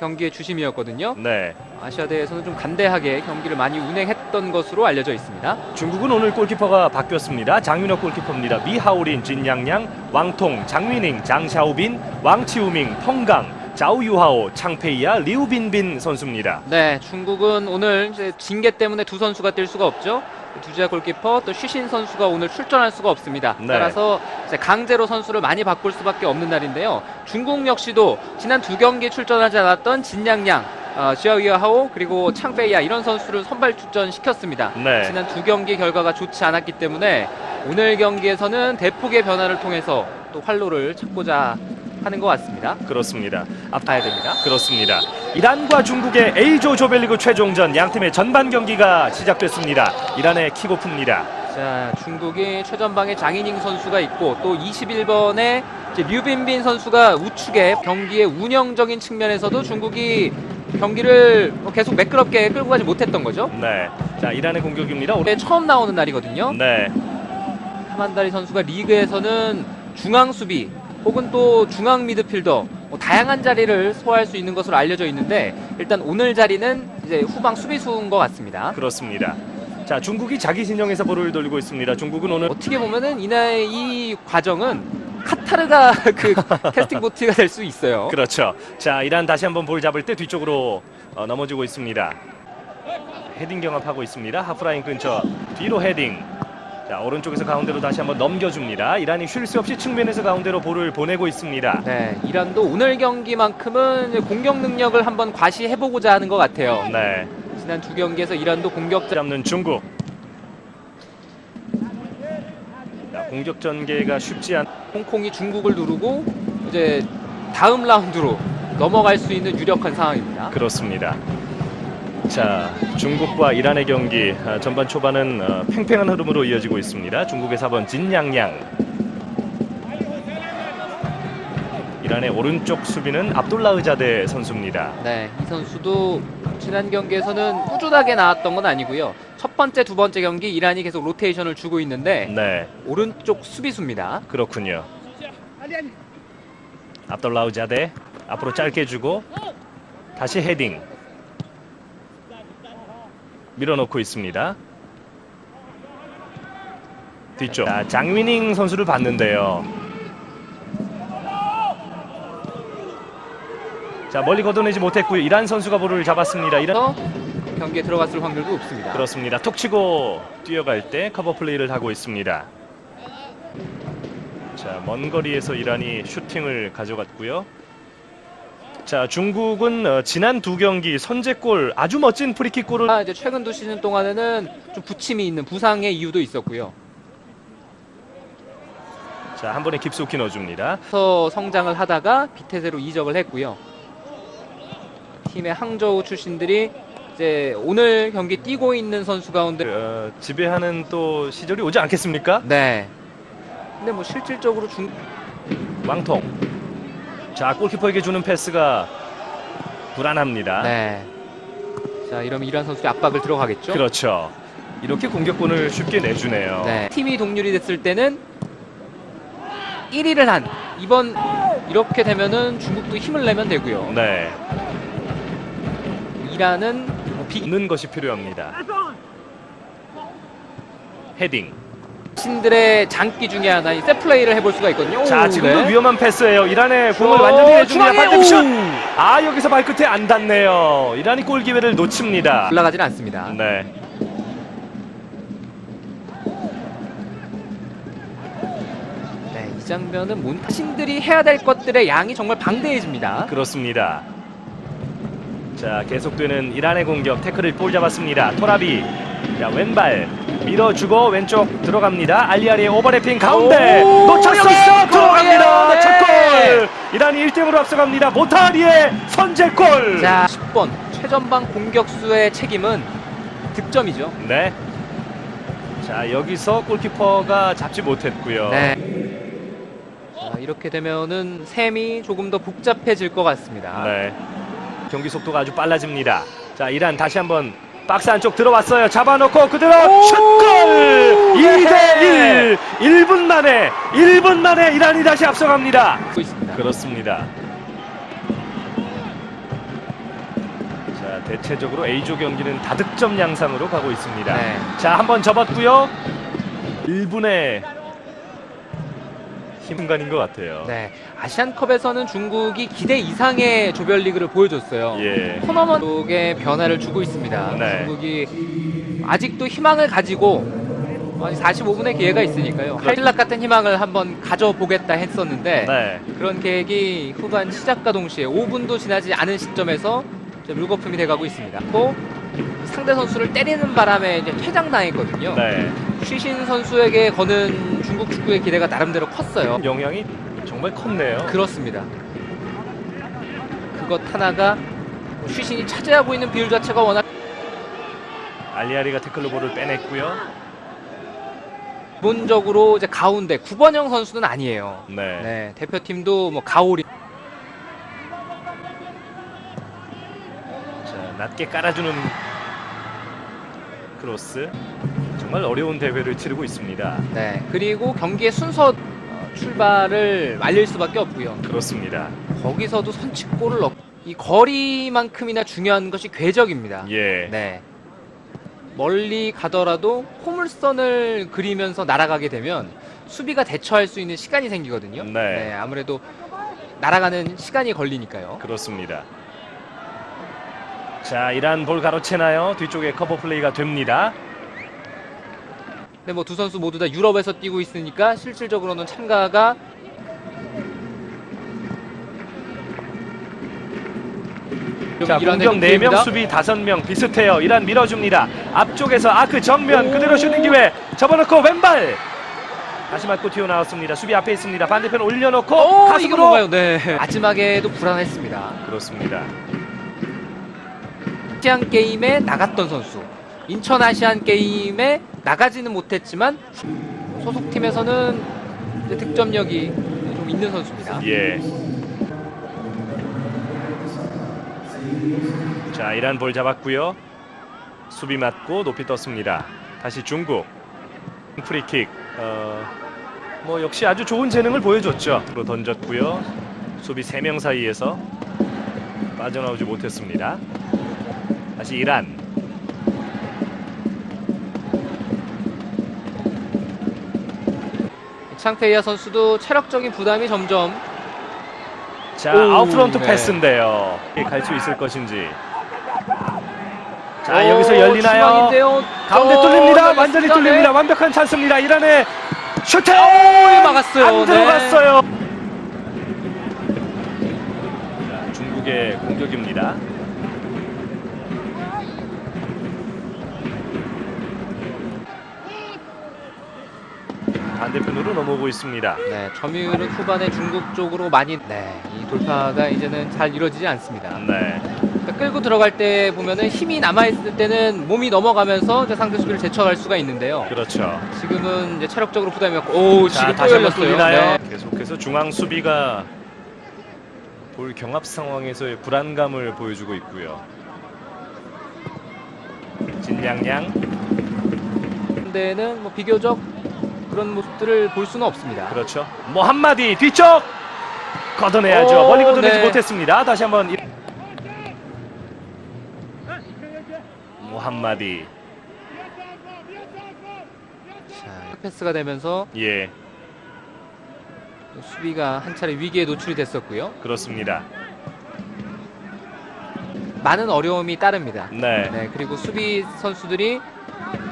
경기의 주심이었거든요. 네. 아시아대에서는 좀 간대하게 경기를 많이 운행했던 것으로 알려져 있습니다. 중국은 오늘 골키퍼가 바뀌었습니다. 장윤혁 골키퍼입니다. 미하오린, 진양양, 왕통, 장위닝, 장샤오빈, 왕치우밍, 펑강, 자우유하오, 창페이아, 리우빈빈 선수입니다. 네, 중국은 오늘 이제 징계 때문에 두 선수가 뛸 수가 없죠. 두지아 골키퍼 또 쉬신 선수가 오늘 출전할 수가 없습니다. 네. 따라서 강제로 선수를 많이 바꿀 수밖에 없는 날인데요. 중국 역시도 지난 두 경기 출전하지 않았던 진양양, 어, 지아위아하오 그리고 창페이아 이런 선수를 선발 출전시켰습니다. 네. 지난 두 경기 결과가 좋지 않았기 때문에 오늘 경기에서는 대폭의 변화를 통해서 또 활로를 찾고자 하는 것 같습니다. 그렇습니다. 앞 봐야 됩니다. 그렇습니다. 이란과 중국의 A조 조별리그 최종전 양 팀의 전반 경기가 시작됐습니다. 이란의 킥오프입니다. 자, 중국이 최전방에 장이닝 선수가 있고 또 21번에 류빈빈 선수가 우측에 경기의 운영적인 측면에서도 중국이 경기를 뭐 계속 매끄럽게 끌고 가지 못했던 거죠. 네. 자, 이란의 공격입니다. 올해 처음 나오는 날이거든요. 네. 하만다리 선수가 리그에서는 중앙 수비 혹은 또 중앙 미드필더 뭐 다양한 자리를 소화할 수 있는 것으로 알려져 있는데 일단 오늘 자리는 이제 후방 수비수인 것 같습니다. 그렇습니다. 자, 중국이 자기 진영에서 볼을 돌리고 있습니다. 중국은 오늘 어떻게 보면은 이날 이 과정은 카타르가 그 캐스팅 보트가 될 수 있어요. 그렇죠. 자, 이란 다시 한번 볼 잡을 때 뒤쪽으로 어, 넘어지고 있습니다. 헤딩 경합하고 있습니다. 하프라인 근처 뒤로 헤딩. 자, 오른쪽에서 가운데로 다시 한번 넘겨줍니다. 이란이 쉴 새 없이 측면에서 가운데로 볼을 보내고 있습니다. 네, 이란도 오늘 경기만큼은 공격 능력을 한번 과시해보고자 하는 것 같아요. 네. 지난 두 경기에서 이란도 공격자 잡는 중국. 자, 공격 전개가 쉽지 않. 홍콩이 중국을 누르고 이제 다음 라운드로 넘어갈 수 있는 유력한 상황입니다. 그렇습니다. 자, 중국과 이란의 경기 아, 전반 초반은 어, 팽팽한 흐름으로 이어지고 있습니다. 중국의 4번 진양양. 이란의 오른쪽 수비는 압돌라 의자데 선수입니다. 네, 이 선수도 지난 경기에서는 꾸준하게 나왔던 건 아니고요. 첫 번째, 두 번째 경기 이란이 계속 로테이션을 주고 있는데 네, 오른쪽 수비수입니다. 그렇군요. 압돌라 의자데 앞으로 짧게 주고 다시 헤딩. 밀어넣고 있습니다. 뒤쪽. 자, 장위닝 선수를 봤는데요. 자, 멀리 걷어내지 못했고요. 이란 선수가 볼을 잡았습니다. 이란 그래서 경기에 들어갔을 확률도 높습니다. 그렇습니다. 톡 치고 뛰어갈 때 커버 플레이를 하고 있습니다. 자, 먼 거리에서 이란이 슈팅을 가져갔고요. 자, 중국은 어, 지난 두 경기 선제골 아주 멋진 프리킥 골을 아, 이제 최근 두 시즌 동안에는 좀 부침이 있는 부상의 이유도 있었고요. 자, 한 번에 깊숙이 넣어줍니다. 그래서 성장을 하다가 비테세로 이적을 했고요. 팀의 항저우 출신들이 이제 오늘 경기 뛰고 있는 선수 가운데 어, 지배하는 또 시절이 오지 않겠습니까? 네. 근데 뭐 실질적으로 중 왕통. 자, 골키퍼에게 주는 패스가 불안합니다. 네. 자, 이러면 이란 선수의 압박을 들어가겠죠? 그렇죠. 이렇게 공격권을 쉽게 내주네요. 네. 팀이 동률이 됐을 때는 1위를 한 이번 이렇게 되면은 중국도 힘을 내면 되고요. 네. 이란은 뭐비 있는 것이 필요합니다. 헤딩. 신들의 장기 중에 하나인 세 플레이를 해볼 수가 있거든요. 자, 오, 지금도 네. 위험한 패스예요. 이란의 공을 저 완전히 내줍니다. 중앙에 반대슛. 오! 아, 여기서 발끝에 안 닿네요. 이란이 골 기회를 놓칩니다. 올라가지는 않습니다. 네. 네, 이 장면은 몬타신들이 해야 될 것들의 양이 정말 방대해집니다. 그렇습니다. 자, 계속되는 이란의 공격. 태클을 볼 잡았습니다. 토라비. 자, 왼발 밀어주고 왼쪽 들어갑니다. 알리아리의 오버래핑 가운데 놓쳤어요. 여기 들어갑니다. 네. 첫 골. 이란이 1등으로 앞서갑니다. 모타리의 선제골. 자, 10번 최전방 공격수의 책임은 득점이죠. 네. 자, 여기서 골키퍼가 잡지 못했고요. 네. 자, 이렇게 되면은 셈이 조금 더 복잡해질 것 같습니다. 네. 경기 속도가 아주 빨라집니다. 자, 이란 다시 한번 박스 안쪽 들어왔어요. 잡아놓고 그대로 오! 슛골! 네. 2대1! 1분 만에 1분 만에 이란이 다시 앞서갑니다. 그렇습니다. 자, 대체적으로 A조 경기는 다득점 양상으로 가고 있습니다. 네. 자, 한번 접었고요. 1분의 힘간인 것 같아요. 네. 아시안컵에서는 중국이 기대 이상의 조별리그를 보여줬어요. 예. 토너먼트 쪽에 변화를 주고 있습니다. 네. 중국이 아직도 희망을 가지고 45분의 기회가 있으니까요. 그렇죠. 할락 같은 희망을 한번 가져보겠다 했었는데 네. 그런 계획이 후반 시작과 동시에 5분도 지나지 않은 시점에서 물거품이 돼가고 있습니다. 또 상대 선수를 때리는 바람에 이제 퇴장당했거든요. 네. 쉬신 선수에게 거는 중국 축구의 기대가 나름대로 컸어요. 영향이 정말 컸네요. 그렇습니다. 그것 하나가 쉬신이 차지하고 있는 비율 자체가 워낙 알리아리가 태클로 볼을 빼냈고요. 기본적으로 이제 가운데 9번형 선수는 아니에요. 네. 네, 대표팀도 뭐 가오리 자, 낮게 깔아주는 크로스. 정말 어려운 대회를 치르고 있습니다. 네, 그리고 경기의 순서 어, 출발을 말릴 수밖에 없고요. 그렇습니다. 거기서도 선취골을 넣고 이 거리만큼이나 중요한 것이 궤적입니다. 예. 네. 멀리 가더라도 포물선을 그리면서 날아가게 되면 수비가 대처할 수 있는 시간이 생기거든요. 네. 아무래도 날아가는 시간이 걸리니까요. 그렇습니다. 자, 이란 볼 가로채나요? 뒤쪽에 커버 플레이가 됩니다. 근데 뭐 두 선수 모두 다 유럽에서 뛰고 있으니까 실질적으로는 참가가 자, 공격 4명, 공격입니다. 수비 5명 비슷해요. 이란 밀어줍니다. 앞쪽에서 아크 정면 오. 그대로 슈팅 기회 접어놓고 왼발 다시 맞고 튀어나왔습니다. 수비 앞에 있습니다. 반대편 올려놓고 오, 가슴으로? 네. 마지막에도 불안했습니다. 그렇습니다. 아시안 게임에 나갔던 선수. 인천 아시안 게임에 나가지는 못했지만 소속팀에서는 이제 득점력이 좀 있는 선수입니다. 예. 자, 이란 볼 잡았고요. 수비 맞고 높이 떴습니다. 다시 중국 프리킥. 어, 뭐 역시 아주 좋은 재능을 보여줬죠. 로 던졌고요. 수비 3명 사이에서 빠져나오지 못했습니다. 다시 이란. 창페이아 선수도 체력적인 부담이 점점 자, 오, 아웃프런트 네. 패스인데요. 갈 수 있을 것인지. 자, 오, 여기서 열리나요? 중앙인데요. 가운데 어, 뚫립니다. 완전히 네. 뚫립니다. 완벽한 찬스입니다. 이란의 슈팅! 오, 막았어요. 안 네. 들어갔어요. 자, 중국의 공격입니다. 반대편으로 넘어오고 있습니다. 네, 점유율은 후반에 중국 쪽으로 많이 네, 이 돌파가 이제는 잘 이루어지지 않습니다. 네. 그러니까 끌고 들어갈 때 보면은 힘이 남아 있을 때는 몸이 넘어가면서 이제 상대 수비를 제쳐갈 수가 있는데요. 그렇죠. 지금은 이제 체력적으로 부담이 없고 오 자, 지금 또 다시 한번 열렸어요. 뚫리나요? 네. 계속해서 중앙 수비가 볼 경합 상황에서의 불안감을 보여주고 있고요. 진양양 근데는 뭐 비교적 그런 모습들을 볼 수는 없습니다. 그렇죠. 뭐 한마디 뒤쪽 걷어내야죠. 오, 멀리 걷어내지 네. 못했습니다. 다시 한번 이- 뭐 한마디 자, 패스가 되면서 예또 수비가 한 차례 위기에 노출이 됐었고요. 그렇습니다. 많은 어려움이 따릅니다. 네, 네, 그리고 수비 선수들이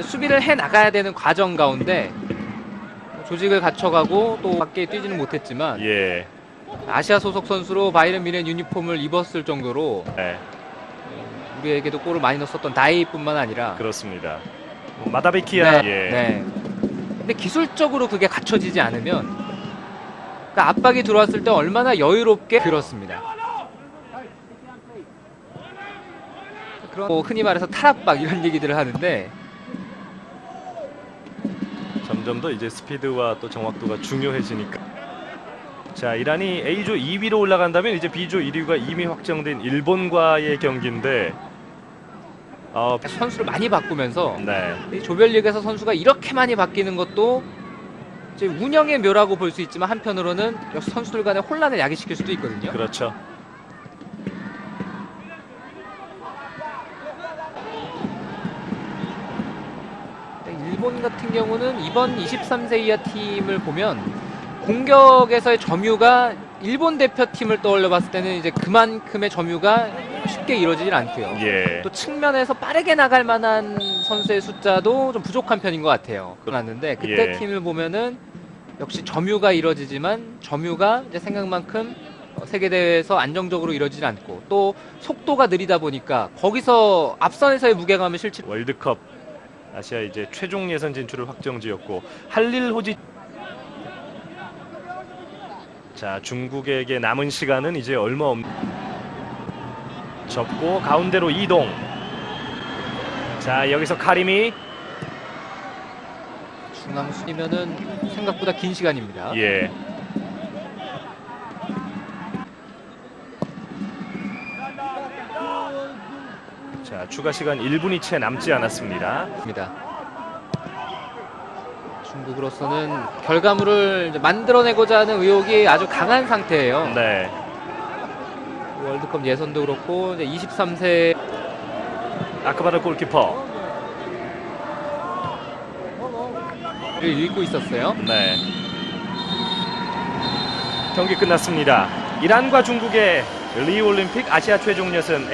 수비를 해 나가야 되는 과정 가운데 조직을 갖춰가고 또 밖에 뛰지는 못했지만 예, 아시아 소속 선수로 바이런 미넨 유니폼을 입었을 정도로 네, 우리에게도 골을 많이 넣었던 다이뿐만 아니라 그렇습니다. 뭐 마다비키아 네, 예, 네. 근데 기술적으로 그게 갖춰지지 않으면 그러니까 압박이 들어왔을 때 얼마나 여유롭게 그렇습니다. 그런 뭐 흔히 말해서 탈압박 이런 얘기들을 하는데 점점 더 이제 스피드와 또 정확도가 중요해지니까. 자, 이란이 A조 2위로 올라간다면 이제 B조 1위가 이미 확정된 일본과의 경기인데, 어, 선수를 많이 바꾸면서 네, 이 조별리그에서 선수가 이렇게 많이 바뀌는 것도 운영의 묘라고 볼 수 있지만 한편으로는 선수들 간의 혼란을 야기시킬 수도 있거든요. 그렇죠. 일본 같은 경우는 이번 23세 이하 팀을 보면 공격에서의 점유가 일본 대표팀을 떠올려 봤을 때는 이제 그만큼의 점유가 쉽게 이루어지질 않고요. 예. 또 측면에서 빠르게 나갈 만한 선수의 숫자도 좀 부족한 편인 것 같아요. 그랬는데 그때 예. 팀을 보면은 역시 점유가 이루어지지만 점유가 이제 생각만큼 어, 세계 대회에서 안정적으로 이루어지지 않고 또 속도가 느리다 보니까 거기서 앞선에서의 무게감을 실제 월드컵 아시아 이제 최종 예선 진출을 확정지었고 할릴 호지 자 중국에게 남은 시간은 이제 얼마 없 접고 가운데로 이동. 자 여기서 카림이 중앙 순이면은 생각보다 긴 시간입니다. 예 추가 시간 1분이 채 남지 않았습니다. 입니다. 중국으로서는 결과물을 만들어내고자 하는 의욕이 아주 강한 상태예요. 네. 월드컵 예선도 그렇고 이제 23세 아크바르 골키퍼. 를 읽고 있었어요. 네. 경기 끝났습니다. 이란과 중국의 리올림픽 아시아 최종 예선